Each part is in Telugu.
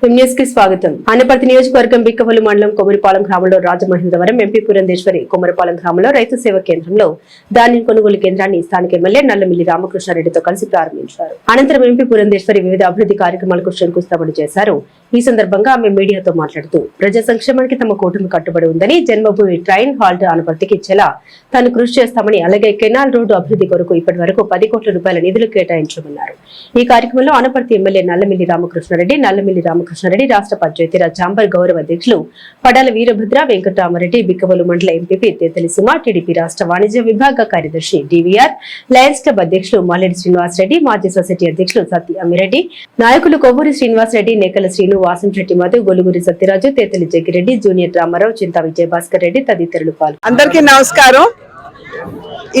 స్వాగతం. అనపర్తి నియోజకవర్గం బిక్కవల్లి మండలం కొమరిపాలెం గ్రామంలో రాజమహేంద్రవరం ఎంపీ పురంధేశ్వరి కొమరిపాలెం గ్రామంలో రైతు సేవ కేంద్రంలో ధాన్యం కొనుగోలు కేంద్రాన్ని స్థానిక ఎమ్మెల్యే నల్లమిల్లి రామకృష్ణారెడ్డితో కలిసి ప్రారంభించారు. అనంతరం ఎంపీ పురంధేశ్వరి వివిధ అభివృద్ధి కార్యక్రమాలకు శంకుస్థాపన చేశారు. ఈ సందర్భంగా ఆమె మీడియాతో మాట్లాడుతూ ప్రజా సంక్షేమానికి తమ కూటమి కట్టుబడి ఉందని జన్మభూమి ట్రైన్ హాల్ట్ అనపర్తికి ఇచ్చేలా తాను కృషి చేస్తామని అలాగే కెనాల్ రోడ్డు అభివృద్ధి కొరకు ఇప్పటి వరకు పది కోట్ల రూపాయల నిధులు కేటాయించమన్నారు. ఈ కార్యక్రమంలో అనపర్తి ఎమ్మెల్యే నల్లమిల్లి రామకృష్ణారెడ్డి నల్లమిల్లి రామకృష్ణారెడ్డి రాష్ట్ర పంచాయతీరాజ్ చాంబర్ గౌరవ అధ్యక్షులు పడాల వీరభద్ర వెంకటరామరెడ్డి బిక్కవలు మండల ఎంపీపీ తేతలి సుమ టీడీపీ రాష్ట్ర వాణిజ్య విభాగ కార్యదర్శి డివిఆర్ లయన్స్ క్లబ్ అధ్యక్షులు మల్లెడి శ్రీనివాసరెడ్డి మాజీ సొసైటీ అధ్యక్షులు సత్య అమ్మిరెడ్డి నాయకులు కొవ్వూరి శ్రీనివాసరెడ్డి నేకల శ్రీను వాసంశెట్టి మధు గొలుగురి సత్యరాజు తేతలి జగ్గిరెడ్డి జూనియర్ రామారావు చింతా విజయభాస్కర్ రెడ్డి తదితరులు పాల్గొన్నారు. అందరికీ నమస్కారం.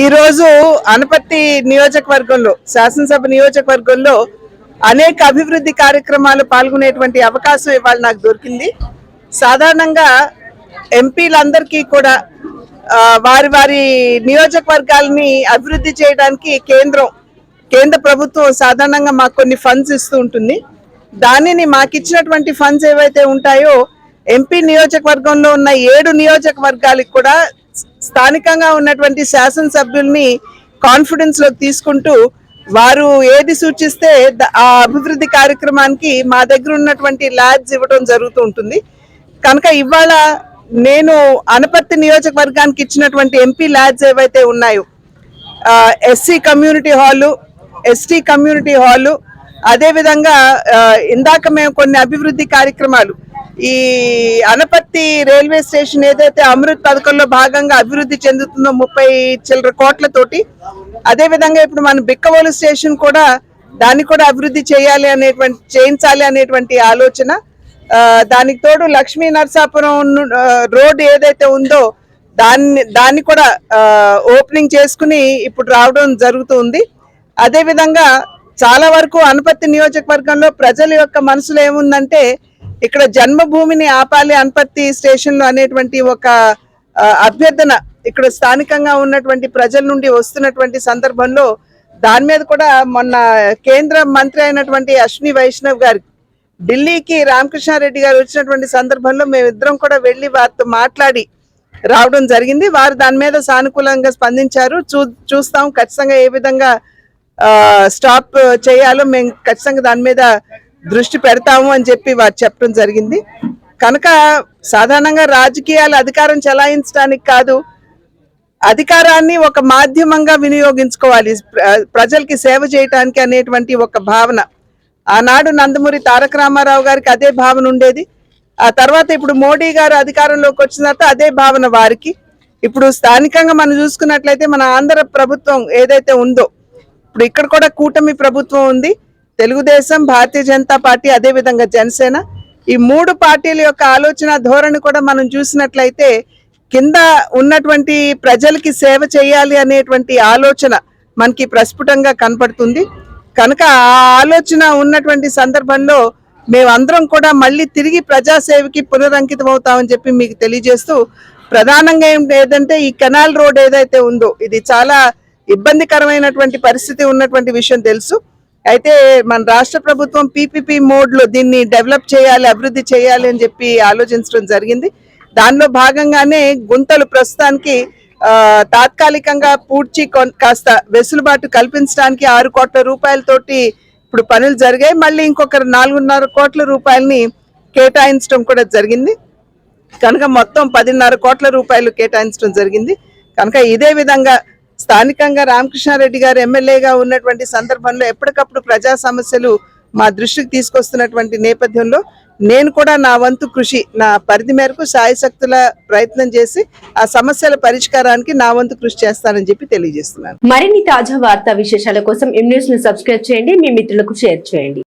ఈరోజు అనపత్తి నియోజకవర్గంలో శాసనసభ నియోజకవర్గంలో అనేక అభివృద్ధి కార్యక్రమాలు పాల్గొనేటువంటి అవకాశం ఇవాళ నాకు దొరికింది. సాధారణంగా ఎంపీలందరికీ కూడా వారి వారి నియోజకవర్గాలని అభివృద్ధి చేయడానికి కేంద్రం కేంద్ర ప్రభుత్వం సాధారణంగా మాకు కొన్ని ఫండ్స్ ఇస్తూ ఉంటుంది. దానిని మాకు ఇచ్చినటువంటి ఫండ్స్ ఏవైతే ఉంటాయో ఎంపీ నియోజకవర్గంలో ఉన్న ఏడు నియోజకవర్గాలకు కూడా స్థానికంగా ఉన్నటువంటి శాసనసభ్యుల్ని కాన్ఫిడెన్స్లోకి తీసుకుంటూ వారు ఏది సూచిస్తే ఆ అభివృద్ధి కార్యక్రమానికి మా దగ్గర ఉన్నటువంటి ల్యాబ్స్ ఇవ్వడం జరుగుతూ ఉంటుంది. కనుక ఇవాళ నేను అనపర్తి నియోజకవర్గానికి ఇచ్చినటువంటి ఎంపీ ల్యాబ్స్ ఏవైతే ఉన్నాయో SC community hall ST community hall అదేవిధంగా ఇందాక మేము కొన్ని అభివృద్ధి కార్యక్రమాలు ఈ అనపత్తి రైల్వే స్టేషన్ ఏదైతే అమృత్ పథకంలో భాగంగా అభివృద్ధి చెందుతుందో ముప్పై చిల్లర కోట్లతోటి అదేవిధంగా ఇప్పుడు మన బిక్కవోలు స్టేషన్ కూడా దాన్ని కూడా అభివృద్ధి చేయాలి అనేటువంటి చేయించాలి అనేటువంటి ఆలోచన. దానికి తోడు లక్ష్మీ నరసాపురం రోడ్ ఏదైతే ఉందో దాన్ని దాన్ని కూడా ఓపెనింగ్ చేసుకుని ఇప్పుడు రావడం జరుగుతుంది. అదేవిధంగా చాలా వరకు అనపత్తి నియోజకవర్గంలో ప్రజల యొక్క మనసులో ఏముందంటే ఇక్కడ జన్మభూమిని ఆపాలి అన్పత్తి స్టేషన్లు అనేటువంటి ఒక అభ్యర్థన ఇక్కడ స్థానికంగా ఉన్నటువంటి ప్రజల నుండి వస్తున్నటువంటి సందర్భంలో దాని మీద కూడా మొన్న కేంద్ర మంత్రి అయినటువంటి అశ్విని వైష్ణవ్ గారి ఢిల్లీకి రామకృష్ణారెడ్డి గారు వచ్చినటువంటి సందర్భంలో మేమిద్దరం కూడా వెళ్ళి వారితో మాట్లాడి రావడం జరిగింది. వారు దాని మీద సానుకూలంగా స్పందించారు. చూ చూస్తాం ఖచ్చితంగా ఏ విధంగా స్టాప్ చేయాలో మేము ఖచ్చితంగా దాని మీద దృష్టి పెడతాము అని చెప్పి వారు చెప్పడం జరిగింది. కనుక సాధారణంగా రాజకీయాలు అధికారం చెలాయించడానికి కాదు అధికారాన్ని ఒక మాధ్యమంగా వినియోగించుకోవాలి. ప్రజలకి సేవ చేయటానికి అనేటువంటి ఒక భావన. ఆనాడు నందమూరి తారక రామారావు గారికి అదే భావన ఉండేది. ఆ తర్వాత ఇప్పుడు మోడీ గారు అధికారంలోకి వచ్చిన తర్వాత అదే భావన వారికి. ఇప్పుడు స్థానికంగా మనం చూసుకున్నట్లయితే మన ఆంధ్ర ప్రభుత్వం ఏదైతే ఉందో ఇప్పుడు ఇక్కడ కూడా కూటమి ప్రభుత్వం ఉంది. తెలుగుదేశం భారతీయ జనతా పార్టీ అదే విధంగా జనసేన. ఈ మూడు పార్టీల యొక్క ఆలోచన ధోరణి కూడా మనం చూసినట్లయితే కింద ఉన్నటువంటి ప్రజలకి సేవ చేయాలి అనేటువంటి ఆలోచన మనకి ప్రస్ఫుటంగా కనపడుతుంది. కనుక ఆ ఆలోచన ఉన్నటువంటి సందర్భంలో మేమందరం కూడా మళ్ళీ తిరిగి ప్రజాసేవకి పునరంకితం అవుతామని చెప్పి మీకు తెలియజేస్తూ ప్రధానంగా ఏం- ఏదంటే ఈ కెనాల్ రోడ్ ఏదైతే ఉందో ఇది చాలా ఇబ్బందికరమైనటువంటి పరిస్థితి ఉన్నటువంటి విషయం తెలుసు. అయితే మన రాష్ట్ర ప్రభుత్వం పీపీపీ మోడ్లో దీన్ని డెవలప్ చేయాలి అభివృద్ధి చేయాలి అని చెప్పి ఆలోచించడం జరిగింది. దానిలో భాగంగానే గుంతలు ప్రస్తుతానికి తాత్కాలికంగా పూడ్చి కాస్త వెసులుబాటు కల్పించడానికి ఆరు కోట్ల రూపాయలతోటి ఇప్పుడు పనులు జరిగాయి. మళ్ళీ ఇంకొక నాలుగున్నర కోట్ల రూపాయలని కేటాయించడం కూడా జరిగింది. కనుక మొత్తం పదిన్నర కోట్ల రూపాయలు కేటాయించడం జరిగింది. కనుక ఇదే విధంగా స్థానికంగా రామకృష్ణారెడ్డి గారు ఎమ్మెల్యేగా ఉన్నటువంటి సందర్భంలో ఎప్పటికప్పుడు ప్రజా సమస్యలు మా దృష్టికి తీసుకొస్తున్నటువంటి నేపథ్యంలో నేను కూడా నా వంతు కృషి నా పరిధి మేరకు సాయశక్తుల ప్రయత్నం చేసి ఆ సమస్యల పరిష్కారానికి నా వంతు కృషి చేస్తానని చెప్పి తెలియజేస్తున్నాను. మరిన్ని తాజా వార్తా విశేషాల కోసం ఎం న్యూస్ను సబ్స్క్రైబ్ చేయండి మీ మిత్రులకు షేర్ చేయండి.